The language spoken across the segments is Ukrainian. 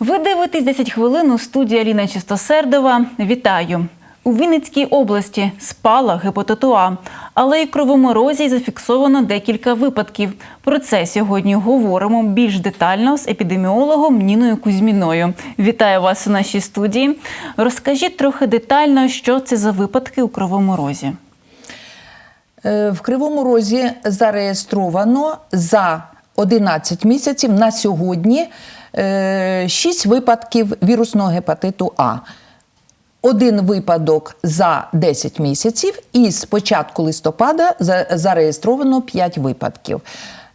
Ви дивитесь 10 хвилин у студії Аліна Чистосердова. Вітаю! У Вінницькій області спала гепатиту але й в Кривому Розі зафіксовано декілька випадків. Про це сьогодні говоримо більш детально з епідеміологом Ніною Кузьміною. Вітаю вас у нашій студії. Розкажіть трохи детально, що це за випадки у Кривому Розі. Е, В Кривому Розі зареєстровано за 11 місяців на сьогодні 6 випадків вірусного гепатиту А. Один випадок за 10 місяців, і з початку листопада зареєстровано 5 випадків.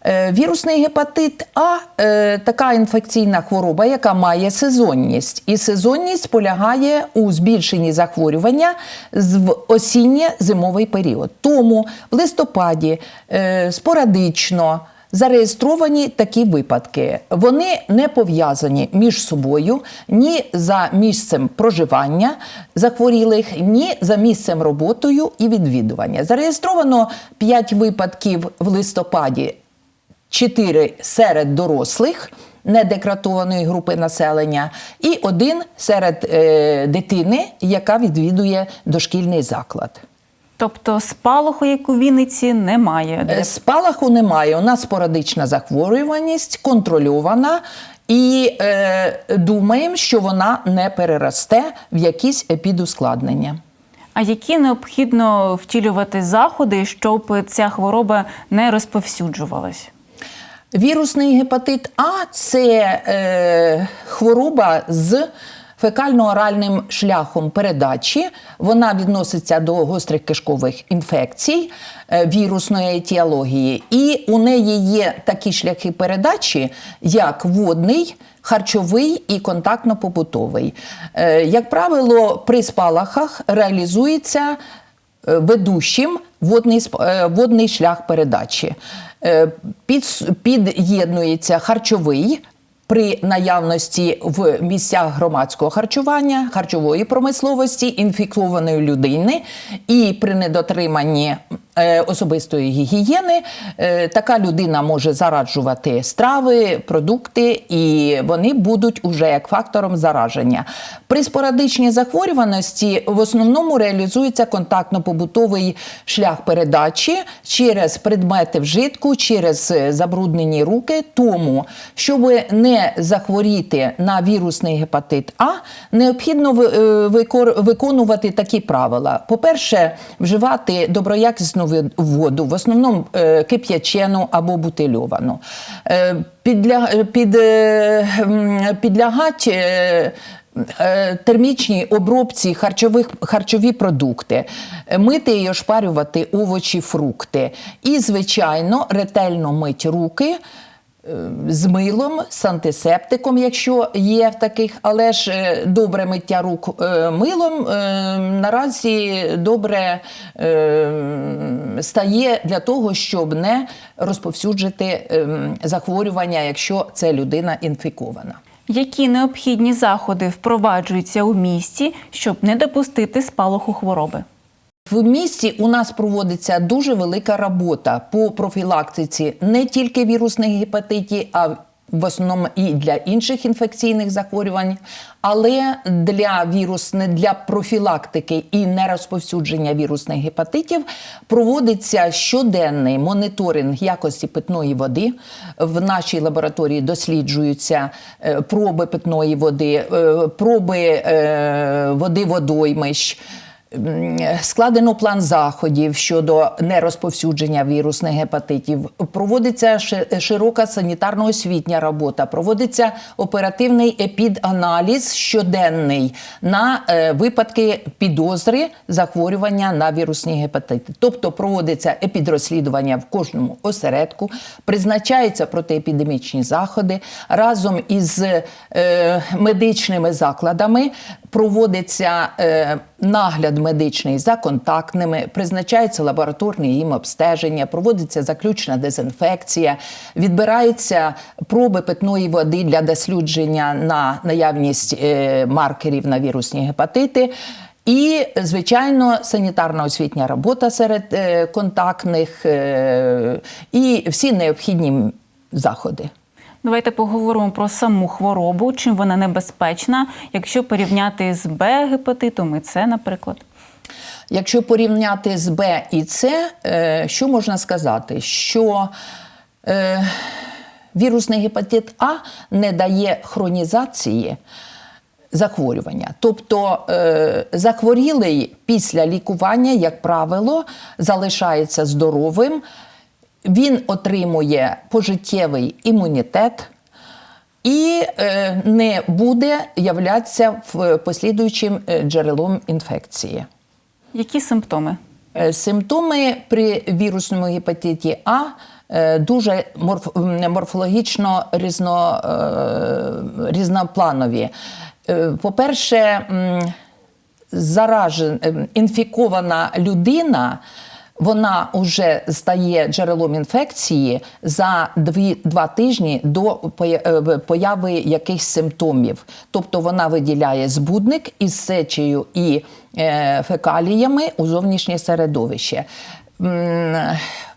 Е, Вірусний гепатит А е, така інфекційна хвороба, яка має сезонність. І сезонність полягає у збільшенні захворювання в осінньо-зимовий період. Тому в листопаді е, спорадично зареєстровані такі випадки. Вони не пов'язані між собою ні за місцем проживання захворілих, ні за місцем роботою і відвідування. Зареєстровано 5 випадків в листопаді, 4 серед дорослих. Недекратованої групи населення, і один серед е, дитини, яка відвідує дошкільний заклад. Тобто спалаху, як у Вінниці, немає. Е, Спалаху немає. У нас спорадична захворюваність, контрольована, і е, думаємо, що вона не переросте в якісь епідускладнення. А які необхідно втілювати заходи, щоб ця хвороба не розповсюджувалась? Вірусний гепатит А це е, хвороба з фекально-оральним шляхом передачі. Вона відноситься до гострих кишкових інфекцій е, вірусної етіології. І у неї є такі шляхи передачі, як водний. Харчовий і контактно-побутовий. Е, Як правило, при спалахах реалізується е, ведущим водний, водний шлях передачі. Під, під'єднується харчовий при наявності в місцях громадського харчування, харчової промисловості, інфікованої людини і при недотриманні особистої гігієни е, така людина може зараджувати страви, продукти, і вони будуть уже як фактором зараження. При спорадичній захворюваності в основному реалізується контактно-побутовий шлях передачі через предмети вжитку, через е, забруднені руки. Тому, щоб не захворіти на вірусний гепатит А, необхідно е, виконувати такі правила. По-перше, вживати доброякісну ви- воду, в основному е, кип'ячену або бутильовану. Е, Підля... Під... е, Підлягать термічній обробці харчових, харчові продукти, мити і ошпарювати овочі, фрукти. І, звичайно, ретельно мить руки. З милом, з антисептиком, якщо є в таких, але ж е, добре миття рук е, милом е, наразі добре стає для того, щоб не розповсюджити захворювання, якщо це людина інфікована. Які необхідні заходи впроваджуються у місті, щоб не допустити спалаху хвороби? В місті у нас проводиться дуже велика робота по профілактиці не тільки вірусних гепатитів, а в основному і для інших інфекційних захворювань, але для вірусне для профілактики і нерозповсюдження вірусних гепатитів проводиться щоденний моніторинг якості питної води. В нашій лабораторії досліджуються е, проби питної води, е, проби е, води водоймищ. Складено план заходів щодо нерозповсюдження вірусних гепатитів. Проводиться широка санітарно-освітня робота, проводиться оперативний епіданаліз щоденний на е, випадки підозри захворювання на вірусні гепатити. Тобто проводиться епідрозслідування в кожному осередку, призначаються протиепідемічні заходи разом із е, медичними закладами. Проводиться е, нагляд медичний за контактними, призначається лабораторне їм обстеження, проводиться заключна дезінфекція, відбираються проби питної води для дослідження на наявність е, маркерів на вірусні гепатити. І, звичайно, санітарна освітня робота серед е, контактних і всі необхідні заходи. Давайте поговоримо про саму хворобу, чим вона небезпечна, якщо порівняти з Б гепатитом і С, наприклад. Якщо порівняти з Б і С, е, що можна сказати? Що е, вірусний гепатит А не дає хронізації захворювання. Тобто е, захворілий після лікування, як правило, залишається здоровим, він отримує пожиттєвий імунітет. І е, не буде являтися в послідуючим е, джерелом інфекції. Які симптоми? Е, Симптоми при вірусному гепатиті А дуже морфологічно різно, різнопланові. По-перше, заражен, інфікована людина. Вона вже стає джерелом інфекції за дві, два тижні до е, появи якихось симптомів. Тобто вона виділяє збудник із сечею і е, фекаліями у зовнішнє середовище.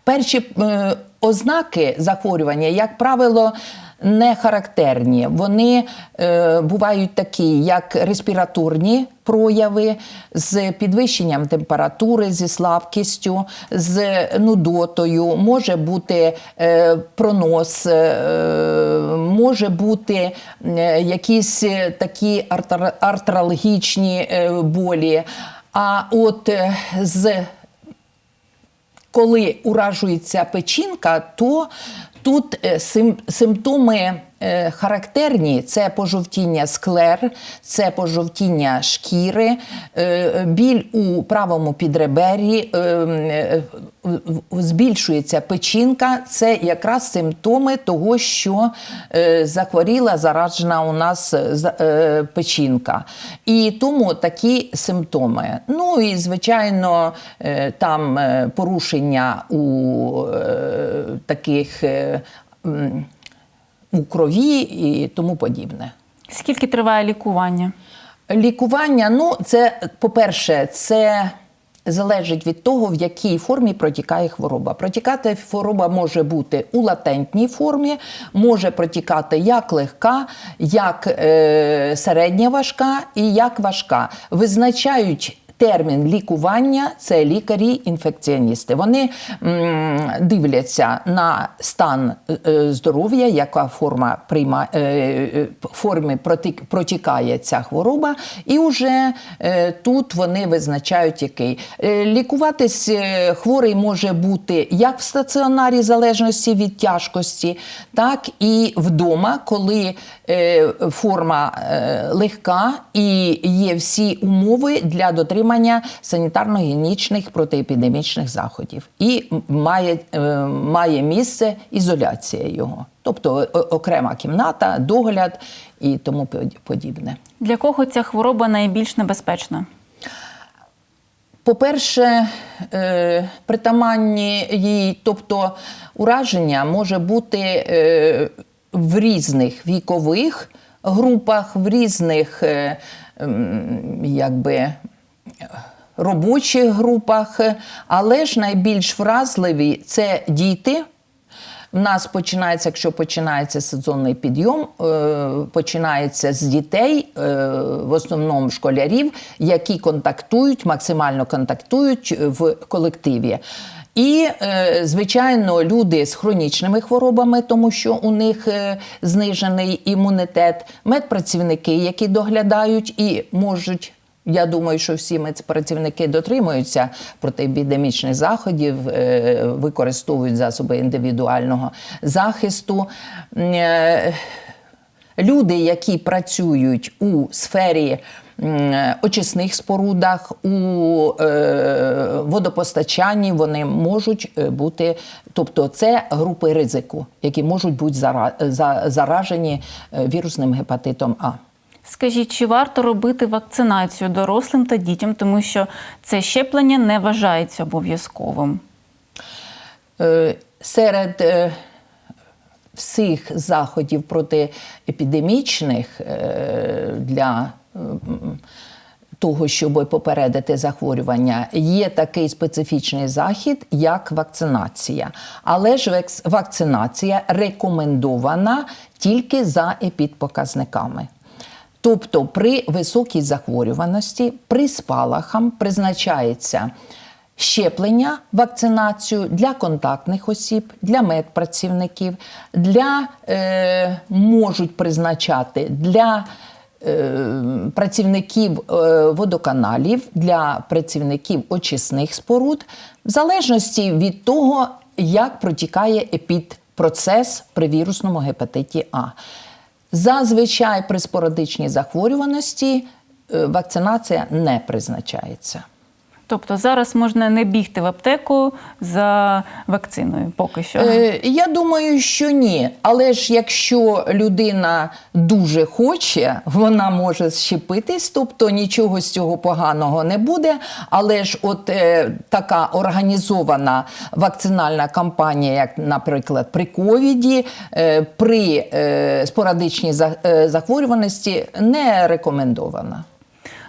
Перші е, ознаки захворювання, як правило, не характерні. Вони е, бувають такі, як респіраторні прояви з підвищенням температури, зі слабкістю, з нудотою, може бути е, пронос, е, може бути е, якісь е, такі артр- артралгічні е, болі. А от е, з коли уражується печінка, то тут е, сим- симптоми характерні: це пожовтіння склер, це пожовтіння шкіри, е, біль у правому підребер'ї, е, е, збільшується печінка. Це якраз симптоми того, що е, захворіла заражена у нас е, е, печінка. І тому такі симптоми. Ну і звичайно, е, там е, порушення у е, таких е, у крові і тому подібне. Скільки триває лікування? Лікування, ну, це, по-перше, це залежить від того, в якій формі протікає хвороба. Протікати хвороба може бути у латентній формі, може протікати як легка, як е, середня важка і як важка. Визначають. Термін лікування це лікарі-інфекціоністи. Вони м, дивляться на стан е, здоров'я, яка форма прийма, е, е, форми протікає ця хвороба, і вже тут вони визначають який. Лікуватись хворий може бути як в стаціонарі, залежності від тяжкості, так і вдома, коли форма легка і є всі умови для дотримання санітарно-гігієнічних протиепідемічних заходів. І має, е, має місце ізоляція його, тобто окрема кімната, догляд і тому подібне. Для кого ця хвороба найбільш небезпечна? По-перше, е, притаманні їй, тобто ураження може бути е, в різних вікових групах, в різних е, якби, робочих групах, але ж найбільш вразливі це діти. У нас починається, якщо починається сезонний підйом, е, починається з дітей, е, в основному школярів, які контактують, максимально контактують в колективі. І, е, звичайно, люди з хронічними хворобами, тому що у них знижений імунітет, медпрацівники, які доглядають і можуть я думаю, що всі медпрацівники дотримуються протиепідемічних заходів, е, використовують засоби індивідуального захисту. Е, Люди, які працюють у сфері очисних спорудах, у е, водопостачанні, вони можуть бути, тобто це групи ризику, які можуть бути заражені вірусним гепатитом А. Скажіть, чи варто робити вакцинацію дорослим та дітям, тому що це щеплення не вважається обов'язковим? Е, серед е, всіх заходів протиепідемічних е, для того, щоб попередити захворювання, є такий специфічний захід, як вакцинація. Але ж вакцинація рекомендована тільки за епідпоказниками. Тобто при високій захворюваності, при спалахам призначається щеплення, вакцинацію для контактних осіб, для медпрацівників, для е, можуть призначати для е, працівників е, водоканалів, для працівників очисних споруд, в залежності від того, як протікає епідпроцес при вірусному гепатиті А. Зазвичай при спорадичній захворюваності е, вакцинація не призначається. Тобто зараз можна не бігти в аптеку за вакциною поки що. Е, я думаю, що ні. Але ж якщо людина дуже хоче, вона може щепитись, тобто нічого з цього поганого не буде. Але ж, от е, така організована вакцинальна кампанія, як, наприклад, при ковіді, е, при е, спорадичній е, захворюваності, не рекомендована.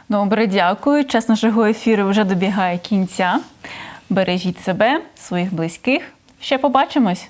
Добре, дякую. Час нашого ефіру вже добігає кінця. Бережіть себе, своїх близьких. Ще побачимось.